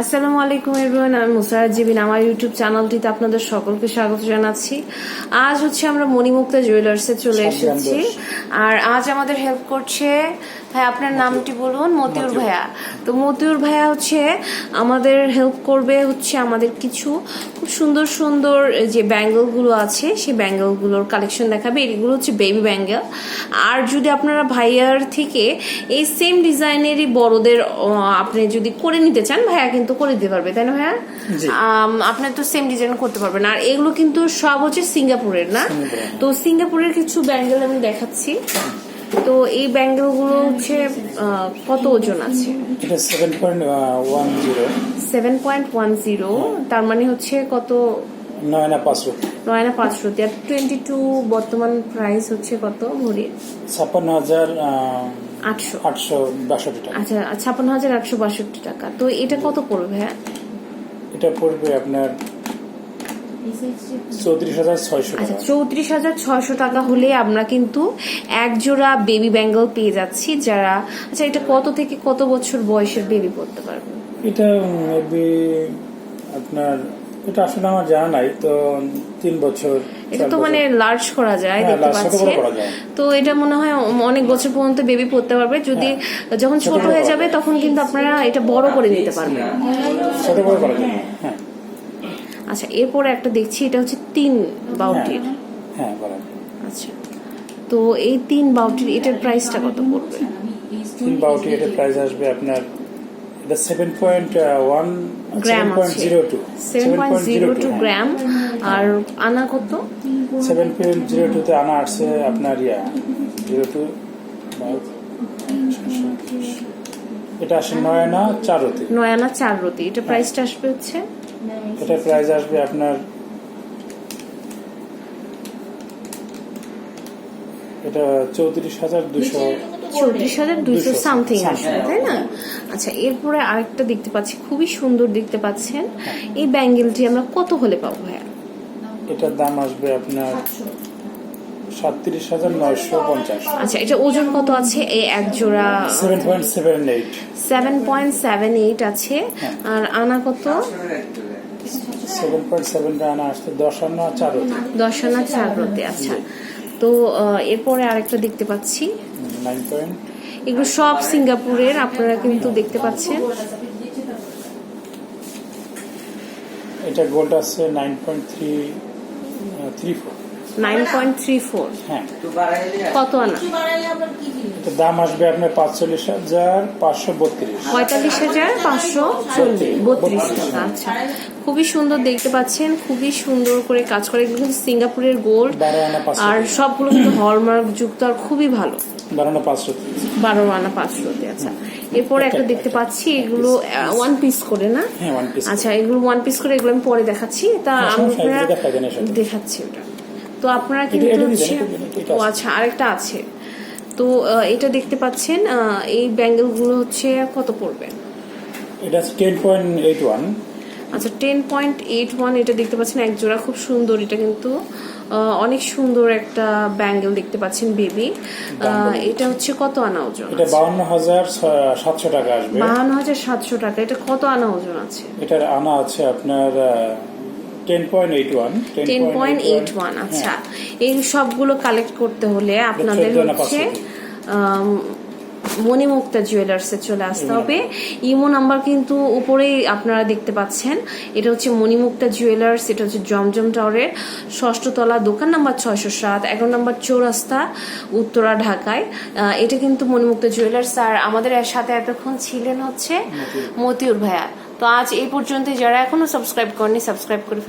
আসসালামু আলাইকুম এভরিওয়ান আমি মুসারাত জিবিন আমার ইউটিউব চ্যানেলটিতে আপনাদের সকলকে স্বাগত জানাচ্ছি। আজ হচ্ছে আমরা মণিমুক্তা জুয়েলার্সে চলে এসেছি। আর আজ আমাদের হেল্প করছে ভাই আপনার নামটি বলুন মতিউর ভাইয়া। তো মতিউর ভাইয়া হচ্ছে আমাদের হেল্প করবে হচ্ছে আমাদের কিছু খুব সুন্দর সুন্দর যে ব্যাঙ্গেলগুলো আছে সেই ব্যাঙ্গেলগুলোর কালেকশন দেখাবে। এগুলো হচ্ছে বেবি ব্যাঙ্গেল আর যদি আপনারা ভাইয়ার থেকে এই সেম ডিজাইনেরই বড়দের আপনি যদি করে নিতে চান ভাইয়া কিন্তু করে দিতে পারবে তাই না ভাইয়া? জি। আম, আপনি তো সেম ডিজাইন করতে পারবেন। আর এগুলো কিন্তু সব হচ্ছে সিঙ্গাপুরের না? তো সিঙ্গাপুরের কিছু ব্যাঙ্গেল আমি দেখাচ্ছি। তো এই ব্যাঙ্গেলগুলো হচ্ছে কত ওজন আছে? এটা seven point one zero seven point one zero তার মানে হচ্ছে কত? নয় না পাঁচশো নয় না পাঁচশো আর টোয়েন্টি টু বর্তমান প্রাইস হচ্ছে কত ভরি? ছাপ্পান্ন হাজার আটশো। আটশো বাষট্টি টাকা। আচ্ছা ছাপ্পান্ন হাজার আটশো বাষট্টি টাকা। তো এটা কত পড়বে হ্যাঁ? এটা পড়বে আপনার আচ্ছা চৌত্রিশ হাজার ছয়শো টাকা হলে আমরা কিন্তু এক জোড়া বেবি ব্যাঙ্গল পেয়ে যাচ্ছি যারা আচ্ছা এটা কত থেকে কত বছর বয়সের বেবি পড়তে পারবে? এটা আপনার এটা আসলে আমার জানা নাই তো তিন বছর এটা তো মানে লার্জ করা যায় হ্যাঁ, দেখতে পাচ্ছেন। তো এটা মনে হয় অনেক বছর পর্যন্ত বেবি পড়তে পারবে। যদি যখন ছোট হয়ে যাবে তখন কিন্তু আপনারা এটা বড় করে নিতে পারবেন। ছোট বড় করা যায় হ্যাঁ। আচ্ছা এরপরে একটা দেখছি এটা হচ্ছে তিন বাউটির হ্যাঁ আচ্ছা তো এই তিন বাউটির এটার প্রাইসটা কত পড়বে? তিন বাউটি এটার প্রাইস আসবে আপনার এটা গ্রাম সেভেন পয়েন্ট আছে। Zero two seven point zero two gram আর আনা কত? আনা আসছে আপনার ইয়া জিরো টু এটা আসে নয় আনা চারোতে নয় আনা চার রতি। এটা প্রাইসটা আসবে হচ্ছে? এটার প্রাইস আসবে আপনার এটা চৌত্রিশ হাজার দুশো চৌত্রিশ হাজার দুইশো সামথিং আসবে তাই না? আচ্ছা এরপরে আরেকটা দেখতে পাচ্ছি খুবই সুন্দর দেখতে পাচ্ছেন। এই ব্যাঙ্গেলটি আমরা কত হলে পাবো ভাইয়া? এটার দাম আসবে আপনার সাতত্রিশ হাজার নয়শো পঞ্চাশ। আচ্ছা এটা ওজন কত আছে? এই এক জোড়া seven point seven eight seven point seven eight আছে। আর আনা কত? সেভেন পয়েন্ট সেভেন আনা আসছে চারোতে। আচ্ছা। তো এরপরে আরেকটা দেখতে পাচ্ছি। নাইন পয়েন্ট এগুলো সব সিঙ্গাপুরের আপনারা কিন্তু দেখতে পাচ্ছেন। এটা গোল্ড আছে nine point three three four nine point three four. হ্যাঁ কত আনা? দাম আসবে আপনার পাঁচচল্লিশ হাজার পাঁচশো বত্রিশ। পঁয়তাল্লিশ হাজার পাঁচশো বত্রিশ আচ্ছা। খুবই সুন্দর দেখতে পাচ্ছেন খুবই সুন্দর করে কাজ করে। এগুলো কিন্তু সিঙ্গাপুরের গোল্ড। বারো আনা পাঁচশো আর সবগুলো কিন্তু হলমার্ক যুক্ত আর খুবই ভালো। বারো আনা পাঁচশো বারো আনা পাঁচশোতে আচ্ছা। এরপরে একটা দেখতে পাচ্ছি এগুলো ওয়ান পিস করে না? হ্যাঁ ওয়ান পিস আচ্ছা এগুলো ওয়ান পিস করে এগুলো আমি পরে দেখাচ্ছি। তা হ্যাঁ, আমরা। দেখাচ্ছি ওটা। তো আপনারা কিন্তু হচ্ছে ও আচ্ছা আরেকটা আছে। তো এটা দেখতে পাচ্ছেন এই ব্যাঙ্গেলগুলো হচ্ছে কত পড়বে? এটা টেন পয়েন্ট এইট ওয়ান আচ্ছা টেন পয়েন্ট এইট ওয়ান এটা দেখতে পাচ্ছেন এক জোড়া খুব সুন্দর এটা কিন্তু অনেক সুন্দর একটা ব্যাঙ্গেল দেখতে পাচ্ছেন বেবি। এটা হচ্ছে কত আনা ওজন এটা বাউন্ন হাজার সাতশো টাকা আসবে। বাহান্ন হাজার সাতশো টাকা এটা কত আনা ওজন আছে? এটার আনা আছে আপনার টেন পয়েন্ট এইট ওয়ান আচ্ছা। এই সবগুলো কালেক্ট করতে হলে আপনাদের হচ্ছে মণিমুক্তা জুয়েলার্সে চলে আসতে হবে। ইমো নাম্বার কিন্তু উপরেই আপনারা দেখতে পাচ্ছেন। এটা হচ্ছে মণিমুক্তা জুয়েলার্স এটা হচ্ছে জমজম টাওয়ারের ষষ্ঠ তলা দোকান নাম্বার ছয়শো সাত এগারো নাম্বার চৌরাস্তা উত্তরা ঢাকায়। এটা কিন্তু মণিমুক্তা জুয়েলার্স আর আমাদের এর সাথে এতক্ষণ ছিলেন হচ্ছে মতিউর। ভাইয়া। তো আজ এই পর্যন্ত যারা এখনও সাবস্ক্রাইব করেনি সাবস্ক্রাইব করে